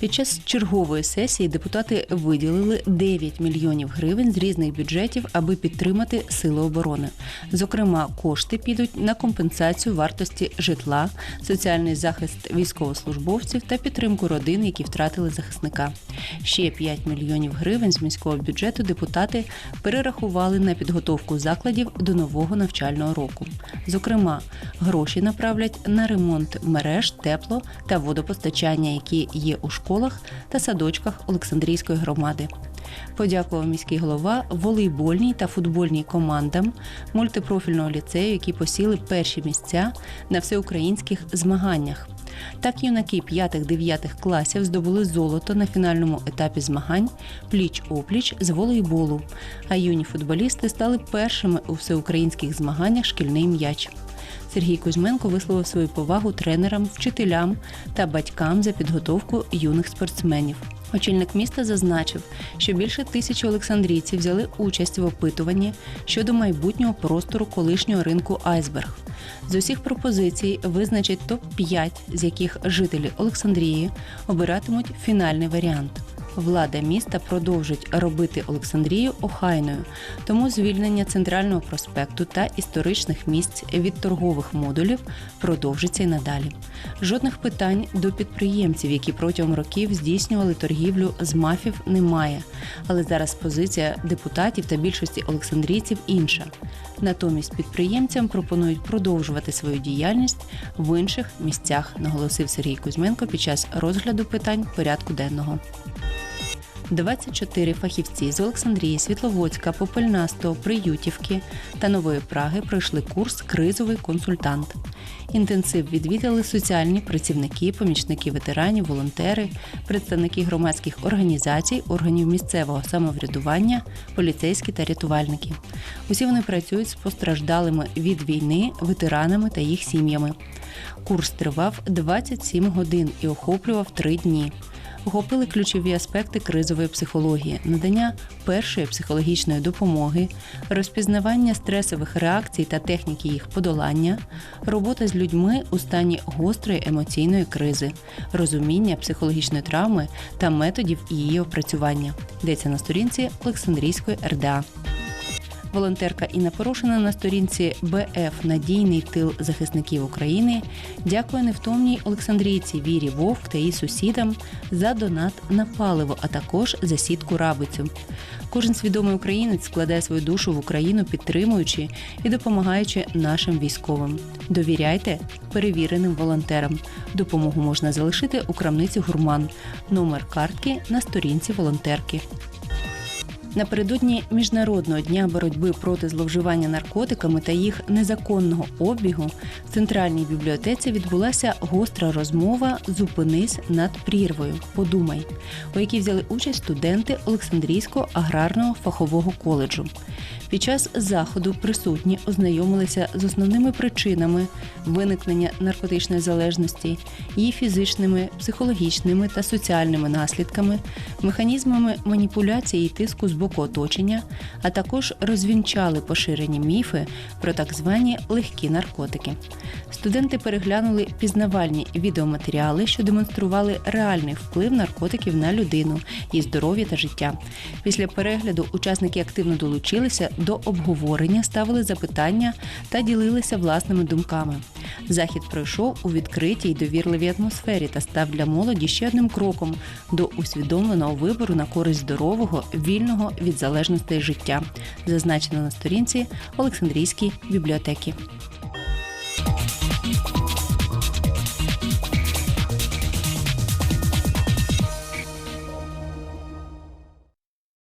Під час чергової сесії депутати виділили 9 мільйонів гривень з різних бюджетів, аби підтримати сили оборони. Зокрема, кошти підуть на компенсацію вартості житла, соціальний захист військовослужбовців та підтримку родин, які втратили захисника. Ще 5 мільйонів гривень з міського бюджету депутати перерахували на підготовку закладів до нового навчального року. Зокрема, гроші направлять на ремонт мереж, тепло та водопостачання, які є у школах та садочках Олександрійської громади. Подякував міський голова волейбольній та футбольній командам мультипрофільного ліцею, які посіли перші місця на всеукраїнських змаганнях. Так юнаки 5-9 класів здобули золото на фінальному етапі змагань пліч-опліч з волейболу, а юні футболісти стали першими у всеукраїнських змаганнях шкільний м'яч. Сергій Кузьменко висловив свою повагу тренерам, вчителям та батькам за підготовку юних спортсменів. Очільник міста зазначив, що більше тисячі олександрійців взяли участь в опитуванні щодо майбутнього простору колишнього ринку Айсберг. З усіх пропозицій визначать топ 5 з яких жителі Олександрії обиратимуть фінальний варіант. Влада міста продовжить робити Олександрію охайною, тому звільнення центрального проспекту та історичних місць від торгових модулів продовжиться й надалі. Жодних питань до підприємців, які протягом років здійснювали торгівлю з мафів, немає. Але зараз позиція депутатів та більшості олександрійців інша. Натомість підприємцям пропонують продовжувати свою діяльність в інших місцях, наголосив Сергій Кузьменко під час розгляду питань порядку денного. 24 фахівці з Олександрії, Світловодська, Попельнастого, Приютівки та Нової Праги пройшли курс Кризовий консультант. Інтенсив відвідали соціальні працівники, помічники ветеранів, волонтери, представники громадських організацій, органів місцевого самоврядування, поліцейські та рятувальники. Усі вони працюють з постраждалими від війни, ветеранами та їх сім'ями. Курс тривав 27 годин і охоплював три дні охопили ключові аспекти кризової психології, надання першої психологічної допомоги, розпізнавання стресових реакцій та техніки їх подолання, робота з людьми у стані гострої емоційної кризи, розуміння психологічної травми та методів її опрацювання. Йдеться на сторінці Олександрійської РДА. Волонтерка Інна Порошина на сторінці БФ Надійний тил захисників України дякує невтомній Олександрійці Вірі Вовк та її сусідам за донат на паливо, а також за сітку рабицю. Кожен свідомий українець складає свою душу в Україну, підтримуючи і допомагаючи нашим військовим. Довіряйте перевіреним волонтерам. Допомогу можна залишити у крамниці Гурман. Номер картки на сторінці волонтерки. Напередодні міжнародного дня боротьби проти зловживання наркотиками та їх незаконного обігу в центральній бібліотеці відбулася гостра розмова Зупинись над прірвою. Подумай, у якій взяли участь студенти Олександрійського аграрного фахового коледжу. Під час заходу присутні ознайомилися з основними причинами виникнення наркотичної залежності, її фізичними, психологічними та соціальними наслідками, механізмами маніпуляції і тиску з боку оточення, а також розвінчали поширені міфи про так звані легкі наркотики. Студенти переглянули пізнавальні відеоматеріали, що демонстрували реальний вплив наркотиків на людину, її здоров'я та життя. Після перегляду учасники активно долучилися до обговорення, ставили запитання та ділилися власними думками. Захід пройшов у відкритій довірливій атмосфері та став для молоді ще одним кроком до усвідомленого вибору на користь здорового, вільного від залежностей життя, зазначено на сторінці Олександрійської бібліотеки.